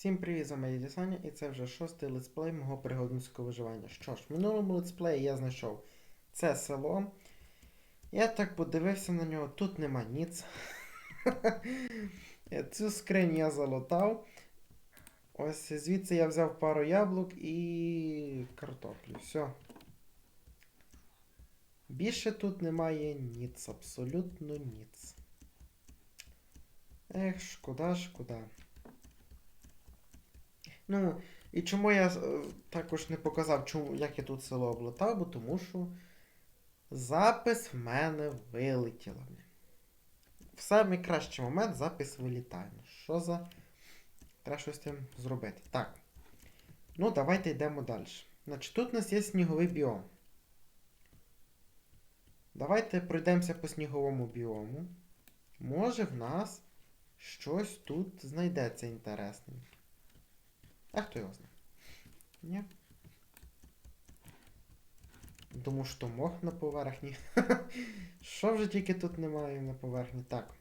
Всім привіт, з вами Саня, і це вже шостий летсплей мого пригодницького виживання. Що ж, в минулому летсплеї я знайшов це село. Я так подивився на нього, тут нема ніц. Цю скринь я залатав. Ось звідси я взяв пару яблук і картоплю. Все. Більше тут немає ніц, абсолютно ніц. Ех, шкода, шкода. Ну, і чому я е, також не показав, чому, як я тут село облатав, бо тому що запис в мене вилетіло. В самий кращий момент запис вилітає. Що за. Треба щось з тим зробити. Так. Ну, давайте йдемо далі. Значить, тут у нас є сніговий біом. Давайте пройдемося по сніговому біому. Може в нас щось тут знайдеться інтересне. А хто його знає? Ні. Тому що мох на поверхні. Що вже тільки тут немає на поверхні? Так.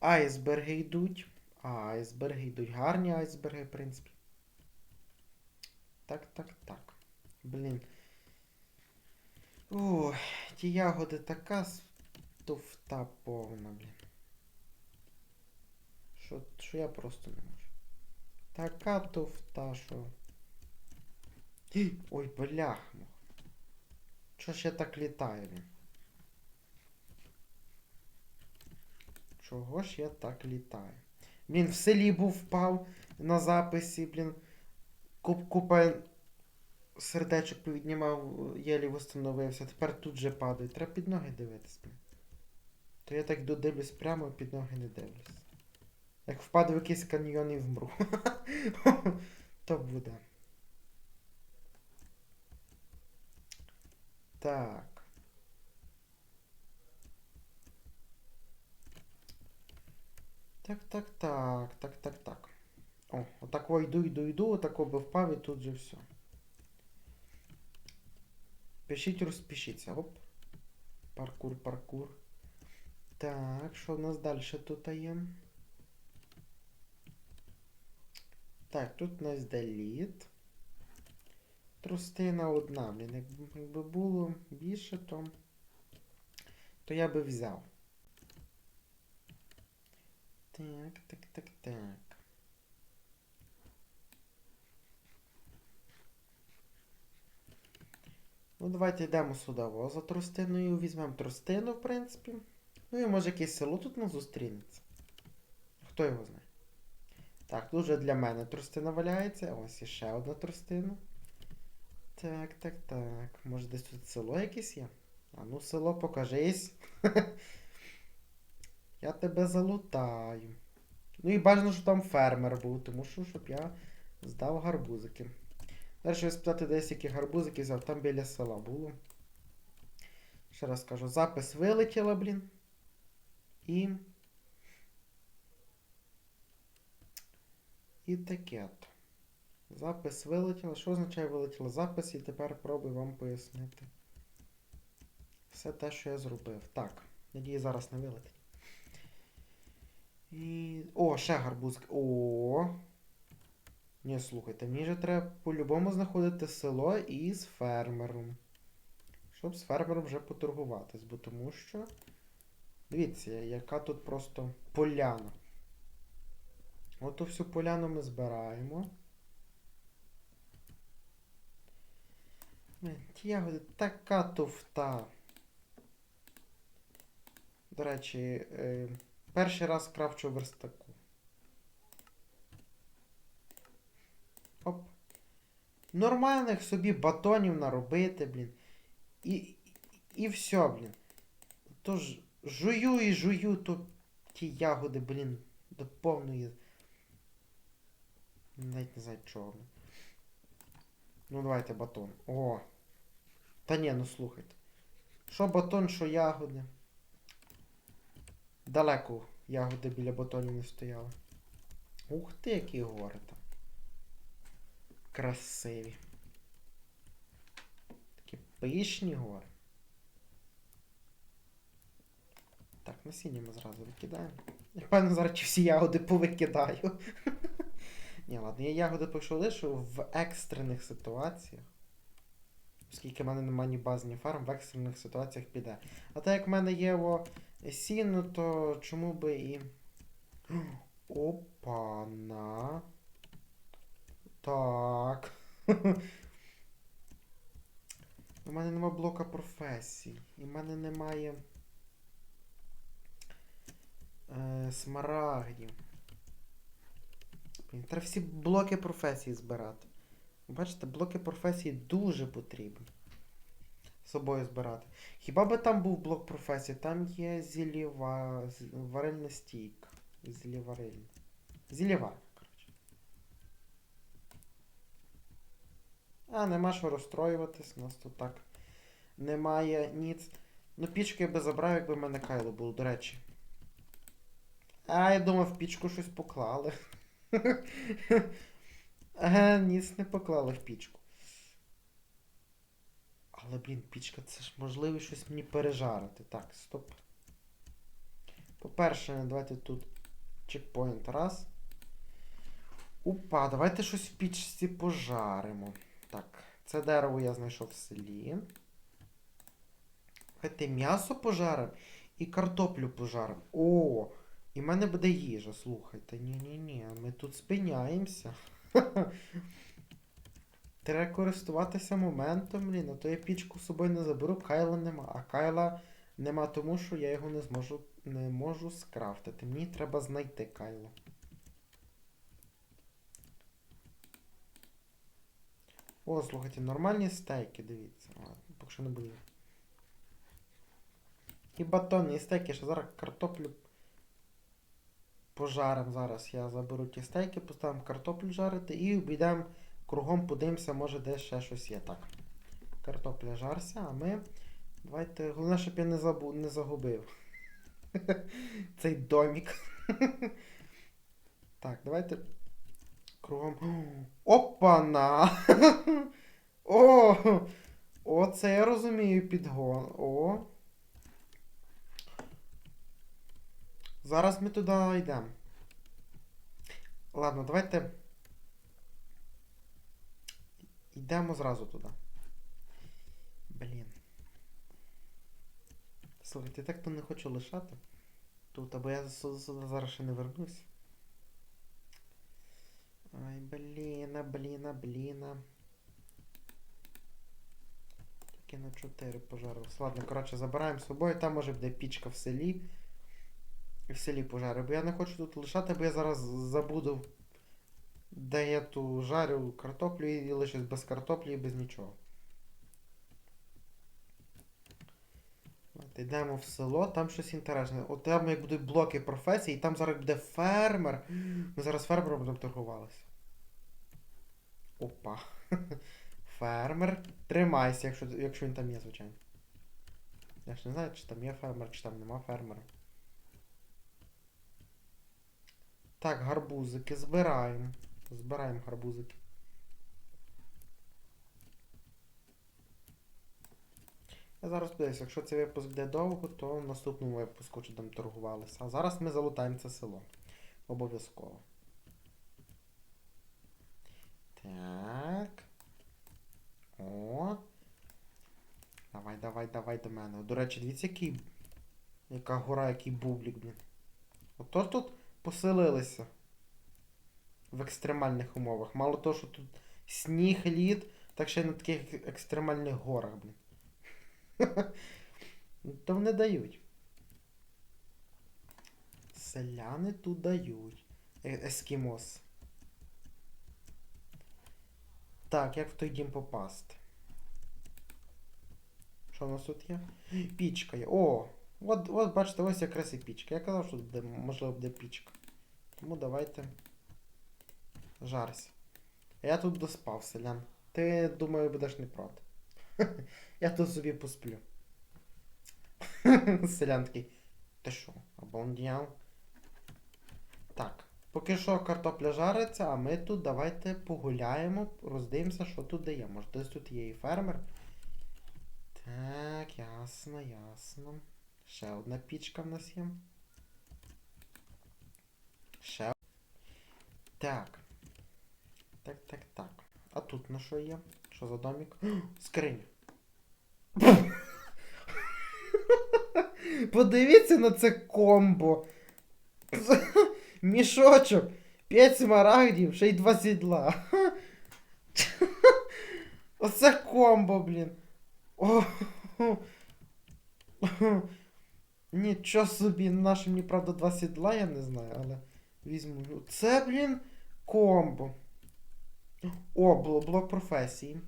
Айсберги йдуть. А, айсберги йдуть. Гарні айсберги, в принципі. Так, так, так. Блін. Ой, ті ягоди така туфта повна, блін. Що, що я просто не можу. Така туфта, що. Ой, бляхмо. Чого ж я так літаю? Чого ж я так літаю? Блін, в селі був впав на записі, блін. Куп, купа сердечок повіднімав, єлі восстановився. Тепер тут же падаю. Треба під ноги дивитись, блін. То я так додивлюсь прямо, під ноги не дивлюсь. Як впаду в якийсь каньйон і вмру. То буде. Так. Так, так, так, так, так, так. О, отако йду, йду, йду, отако би впав і тут же все. Пишіть, розпишіться. Оп. Паркур, паркур. Так, що в нас далі тут є? Так, тут у нас деліт. Трустина одна, блін. Якби, було більше, то, то я би взяв. Так, так, так, так. Ну, давайте йдемо сюди за тростиною. Візьмемо тростину, в принципі. Ну і може якесь село тут нас зустрінеться. Хто його знає? Так, тут вже для мене тростина валяється. Ось іще одна тростина. Так, так, так. Може десь тут село якесь є? А ну село покажись. Я тебе залутаю. Ну і бажано, що там фермер був, тому що щоб я здав гарбузики. Далі я спитати десь, які гарбузики взяв, там біля села було. Ще раз кажу, запис вилетіла, блін. І. І таке. то. Запис вилетіло. Що означає вилетіло запис? І тепер пробую вам пояснити. Все те, що я зробив. Так, надію, зараз не вилетить. І... О, ще гарбузки. О. Ні, слухайте, мені же треба по-любому знаходити село із фермером. Щоб з фермером вже поторгуватись, бо тому що. Дивіться, яка тут просто поляна. Оту всю поляну ми збираємо. Ті ягоди така туфта. До речі, е, перший раз кравчу верстаку. Оп. Нормальних собі батонів наробити, блін. І, і, все, блін. Тож жую і жую то ті ягоди, блін, до повної. Навіть не знаю чого. Ну давайте батон. О. Та ні, ну слухайте. Що батон, що ягоди. Далеко ягоди біля батонів не стояли. Ух ти, які гори там. Красиві. Такі пишні гори. Так, насіння ми зразу викидаємо. Я певно зараз всі ягоди повикидаю. Ні, ладно, я ягоди пишу лише в екстрених ситуаціях. Оскільки в мене немає ні баз, ні фарм, в екстрених ситуаціях піде. А так як в мене є о, сіно, то чому би і. Опана. Так. У мене нема блока професій. І в мене немає. Е, смарагдів. Треба всі блоки професії збирати. Бачите, блоки професії дуже потрібні. Собою збирати. Хіба би там був блок професії? Там є зілєва... варильна стійка. Зілєварильна. Зілєвар, коротше. А, нема що розстроюватись, у нас тут так немає ніц. Ну, пічку я би забрав, якби в мене кайло було, до речі. А, я думав, в пічку щось поклали. Ага, ніц не поклали в пічку. Але, блін, пічка, це ж можливо щось мені пережарити. Так, стоп. По-перше, давайте тут чекпоінт. Раз. Упа, давайте щось в пічці пожаримо. Так, це дерево я знайшов в селі. Давайте м'ясо пожаримо і картоплю пожаримо. О! І в мене буде їжа, слухайте. Ні-ні-ні, ми тут спиняємося. Треба користуватися моментом, блін, а то я пічку з собою не заберу, кайла нема. А кайла нема тому, що я його не зможу не можу скрафтити. Мені треба знайти кайло. О, слухайте, нормальні стейки, дивіться. Поки що не буду. І батонні стейки, що зараз картоплю пожарим зараз. Я заберу ті стейки, поставимо картоплю жарити і обійдемо кругом, подивимося, може десь ще щось є. Так. Картопля жарся, а ми. Давайте. Головне, щоб я не, забу... не загубив. Цей домік. так, давайте. Кругом. Опана! О! О, це я розумію підгон. О. Зараз ми туди йдемо. Ладно, давайте. Йдемо зразу туди. Блін. Слухайте, я так то не хочу лишати. Тут, або я з- зараз ще не вернусь. Ай, блін, а, блін, а, блін. а. Тільки на 4 пожарилось. Ладно, коротше, забираємо з собою. Там може буде пічка в селі. В селі пожари. Бо я не хочу тут лишати, бо я зараз забуду, де я ту жарю картоплю і лишусь без картоплі і без нічого. От, йдемо в село, там щось інтересне. От там як будуть блоки професій, і там зараз буде фермер. Ми зараз фермером будемо торгувалися. Опа. Фермер. Тримайся, якщо, якщо він там є, звичайно. Я ж не знаю, чи там є фермер, чи там нема фермера. Так, гарбузики збираємо. Збираємо гарбузики. Я зараз подивлюсь, якщо цей випуск йде довго, то в наступному випуску чи там торгувалися. А зараз ми залутаємо це село. Обов'язково. Так. О. Давай, давай, давай до мене. До речі, дивіться, який. Яка гора, який бублік, блін. Ото тут поселилися. В екстремальних умовах. Мало того, що тут сніг, лід, так ще й на таких екстремальних горах, блін. То вони дають. Селяни тут дають. Е- Ескімос. Так, як в той дім попасти? Що у нас тут є? Пічка є. О! От, от бачите, ось якраз і пічка. Я казав, що буде, можливо, буде пічка. Тому давайте. Жарся. Я тут доспав, селян. Ти, думаю, будеш не проти. Я тут собі посплю. Селян такий. Ти що, обалдіяв? Так. Поки що картопля жариться, а ми тут давайте погуляємо, роздивимося, що тут дає. Може десь тут є і фермер. Так, ясно, ясно. Ще одна пічка в нас є. Ще. Так. Так, так, так. А тут на що є? Що за домик? Скриня. Подивіться на це комбо. Мішочок. 5 смарагдів, ще й 2 сідла. Оце комбо, блін. О, Нічого собі, наше мені, правда, два сідла, я не знаю, але візьму. Це, блін, комбо. О, блок, професії.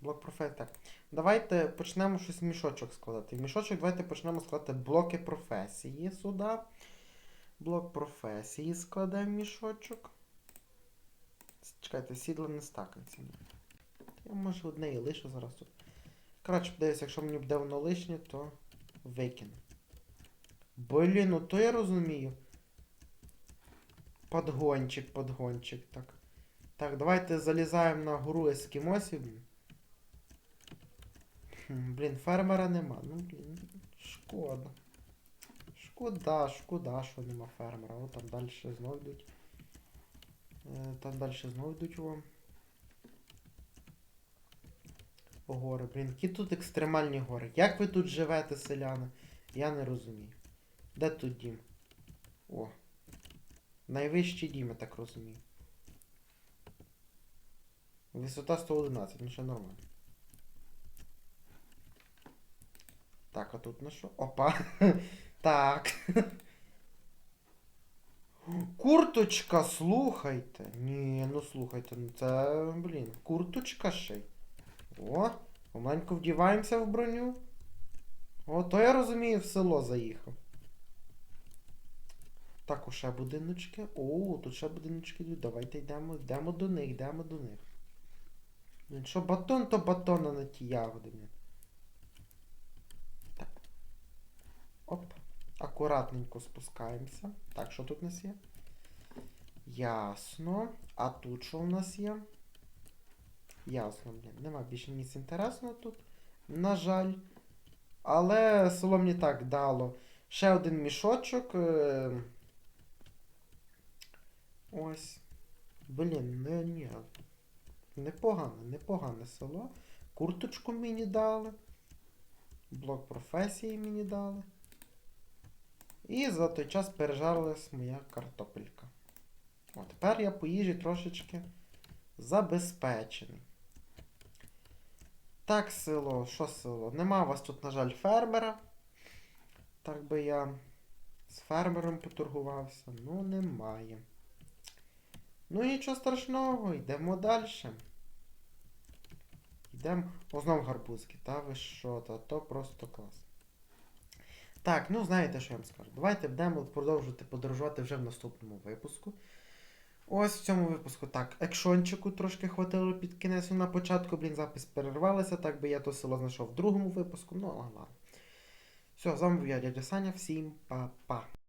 Блок професії. Так. Давайте почнемо щось в мішочок складати. В мішочок давайте почнемо складати блоки професії сюди. Блок професії складаємо в мішочок. Чекайте, сідло не стакається. Я може одне і лишу зараз тут. Коротше, подивись, якщо мені буде воно лишнє, то викину. Блін, ну то я розумію. Подгончик, подгончик, так. Так, давайте залізаємо на гору ескімосів. блін. Фермера нема. Ну, блін, шкода. Шкода, шкода, що нема фермера. О, там далі знов йдуть. Е, Там далі знов йдуть вам. Гори, блін, які тут екстремальні гори. Як ви тут живете, селяни? Я не розумію. Де тут дім? О. Найвищий дім, я так розумію. Висота 111, ну ще нормально. Так, а тут на що? Опа. Так. Курточка, слухайте. Ні, ну слухайте, ну це, блін, курточка ще. й. О, помаленьку вдіваємося в броню. О, то я розумію, в село заїхав. Так, ще будиночки. О, тут ще будиночки йдуть. Давайте йдемо, йдемо до них, йдемо до них. Блін, що батон, то батон, а не ті ягоди. Так. Оп. Акуратненько спускаємося. Так, що тут у нас є? Ясно. А тут що у нас є? Ясно, блін. Нема більше ніц інтересного тут. На жаль. Але село мені так дало. Ще один мішочок. Ось. Блін, не, ні. Непогане, непогане село. Курточку мені дали. Блок професії мені дали. І за той час пережарилась моя картопелька. О, тепер я по їжі трошечки забезпечений. Так, село, що село? Нема у вас тут, на жаль, фермера. Так би я з фермером поторгувався. Ну, немає. Ну нічого страшного, йдемо далі. Йдемо. О, знову гарбузки. Та ви що, та то просто клас. Так, ну знаєте, що я вам скажу. Давайте будемо продовжувати подорожувати вже в наступному випуску. Ось в цьому випуску так, екшончику трошки хватило під кінець на початку, блін, запис перервалася, так би я то село знайшов в другому випуску, ну ладно. Все, з вами був я, дядя Саня, всім па-па.